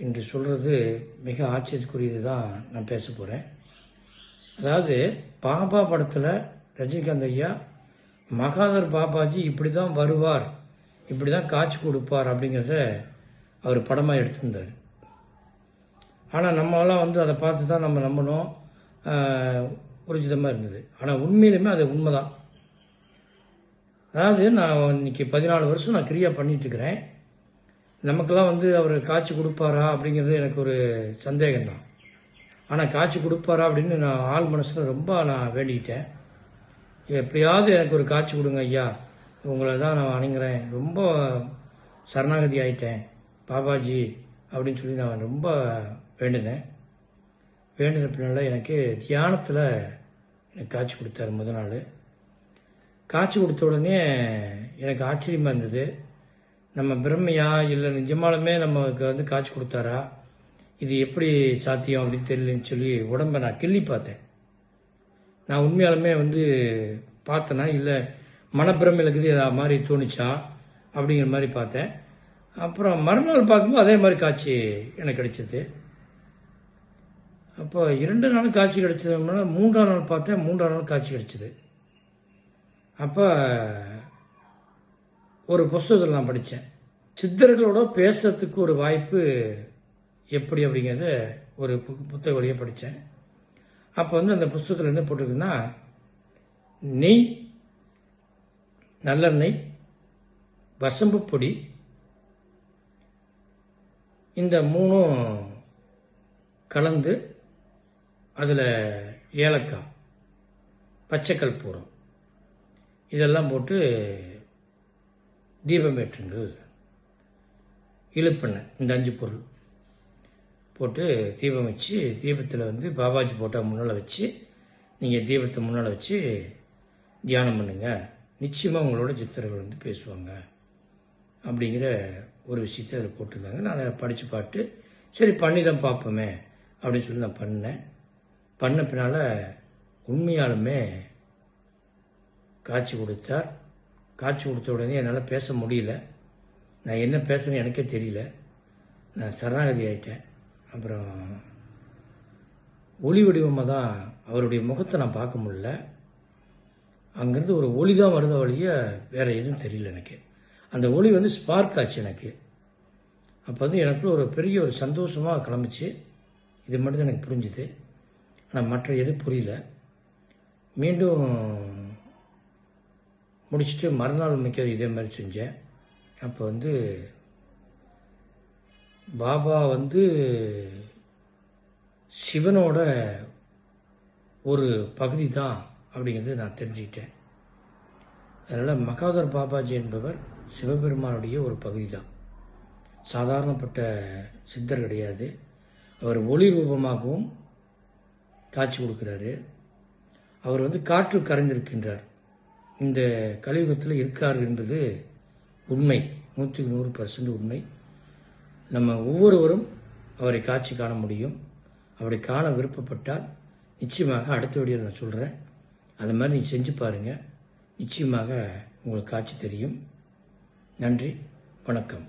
என்று சொல்கிறது மிக ஆச்சரியக்குரியது தான் நான் பேச போகிறேன் அதாவது பாபா படத்தில் ரஜினிகாந்த் ஐயா மகாதர் பாபாஜி இப்படி தான் வருவார் இப்படி தான் காட்சி கொடுப்பார் அப்படிங்கிறத அவர் படமாக எடுத்திருந்தார். ஆனால் நம்மளாம் வந்து அதை பார்த்து தான் நம்ம நம்பணும். ஆஹ், இருந்தது. ஆனால் உண்மையிலுமே அது உண்மைதான். அதாவது நான் இன்னைக்கு பதினாலு வருஷம் நான் கிரியா பண்ணிட்டு இருக்கிறேன். நமக்கெல்லாம் வந்து அவர் காட்சி கொடுப்பாரா அப்படிங்கிறது எனக்கு ஒரு சந்தேகம்தான். ஆனால் காட்சி கொடுப்பாரா அப்படின்னு நான் ஆள் மனசில் ரொம்ப நான் வேண்டிக்கிட்டேன். எப்படியாவது எனக்கு ஒரு காட்சி கொடுங்க ஐயா. உங்களை தான் நான் வணங்குறேன். ரொம்ப சரணாகதி ஆயிட்டேன். பாபாஜி அப்படின்னு சொல்லி நான் ரொம்ப வேண்டினேன். வேண்டின பின்னால் எனக்கு தியானத்தில் எனக்கு காட்சி கொடுத்தாரு முத நாள். காட்சி கொடுத்த உடனே எனக்கு ஆச்சரியமாக இருந்தது. நம்ம பிரம்மையா இல்லை நிஜமாலுமே நமக்கு வந்து காட்சி கொடுத்தாரா? இது எப்படி சாத்தியம் அப்படின்னு தெரியலன்னு சொல்லி உடம்ப நான் கிள்ளி பார்த்தேன். நான் உண்மையாலுமே வந்து பார்த்தேனா இல்லை மனப்பிரமையில் இருக்குது ஏதாவது மாதிரி தோணுச்சா அப்படிங்கிற மாதிரி பார்த்தேன். அப்புறம் மறுநாள் பார்க்கும்போது அதே மாதிரி காட்சி எனக்கு கிடைச்சது. அப்போ இரண்டு நாள் காட்சி கிடைச்சதுனால மூன்றாம் நாள் பார்த்தேன் மூன்றாம் நாள் காட்சி கிடைச்சது. அப்போ ஒரு புஸ்தகத்தில் நான் படித்தேன் சித்தர்களோட பேசுறதுக்கு ஒரு வாய்ப்பு எப்படி அப்படிங்கிறத ஒரு புத்தக வழியாக படித்தேன் அப்போ வந்து அந்த புஸ்தகத்தில் என்ன போட்டிருக்குன்னா நெய் நல்லெண்ணெய் வசம்பு பொடி இந்த மூணும் கலந்து அதில் ஏலக்காய் பச்சைக்கல் பூரம் இதெல்லாம் போட்டு தீபமேற்றுங்கள் இழுப்பெண்ணெய் இந்த அஞ்சு பொருள். போட்டு தீபம் வச்சு தீபத்தில் வந்து பாபாஜி போட்டால் முன்னால் வச்சு நீங்கள் தீபத்தை முன்னால் வச்சு தியானம் பண்ணுங்கள் நிச்சயமாக உங்களோட சித்தர்கள் வந்து பேசுவாங்க. அப்படிங்கிற ஒரு விஷயத்தை அதில் போட்டிருந்தாங்க. நான் அதை படித்து பாட்டு சரி பண்ணி தான் பார்ப்போமே அப்படின்னு சொல்லி நான் பண்ணேன். பண்ண பின்னால் உண்மையாலுமே காட்சி கொடுத்தார். காட்சி கொடுத்த உடனே என்னால் பேச முடியல. நான் என்ன பேசுறேன்னு எனக்கே தெரியல. நான் சரணாகதி ஆயிட்டேன். அப்புறம் ஒளி வடிவமாக தான் அவருடைய முகத்தை நான் பார்க்க முடில அங்கேருந்து ஒரு ஒளி தான் வருத வழிய வேறு எதுவும் தெரியல எனக்கு. அந்த ஒளி வந்து ஸ்பார்க் ஆச்சு எனக்கு. அப்போ வந்து எனக்குள்ள ஒரு பெரிய ஒரு சந்தோஷமாக கிளம்பிச்சு. இது மட்டும் தான் எனக்கு புரிஞ்சுது. ஆனால் மற்ற எதுவும் புரியல. மீண்டும் முடிச்சுட்டு மறுநாள் மிக்கிறது இதே மாதிரி செஞ்சேன். அப்போ வந்து பாபா வந்து சிவனோட ஒரு பகுதி தான் அப்படிங்கிறது நான் தெரிஞ்சுக்கிட்டேன். அதனால் மகாதர் பாபாஜி என்பவர் சிவபெருமானுடைய ஒரு பகுதி தான் சாதாரணப்பட்ட சித்தர் கிடையாது. அவர் ஒளி ரூபமாகவும் காட்சி கொடுக்கிறாரு. அவர் வந்து காற்றில் கரைந்திருக்கின்றார். இந்த கலியுகத்தில் இருக்கார் என்பது உண்மை. நூற்றுக்கு நூறு பர்சன்ட் உண்மை. நம்ம ஒவ்வொருவரும் அவரை காட்சி காண முடியும். அவரை காண விருப்பப்பட்டால் நிச்சயமாக அடுத்த வீடியோவில் நான் சொல்கிறேன் அது மாதிரி நீங்கள் செஞ்சு பாருங்கள் நிச்சயமாக உங்களுக்கு காட்சி தெரியும். நன்றி. வணக்கம்.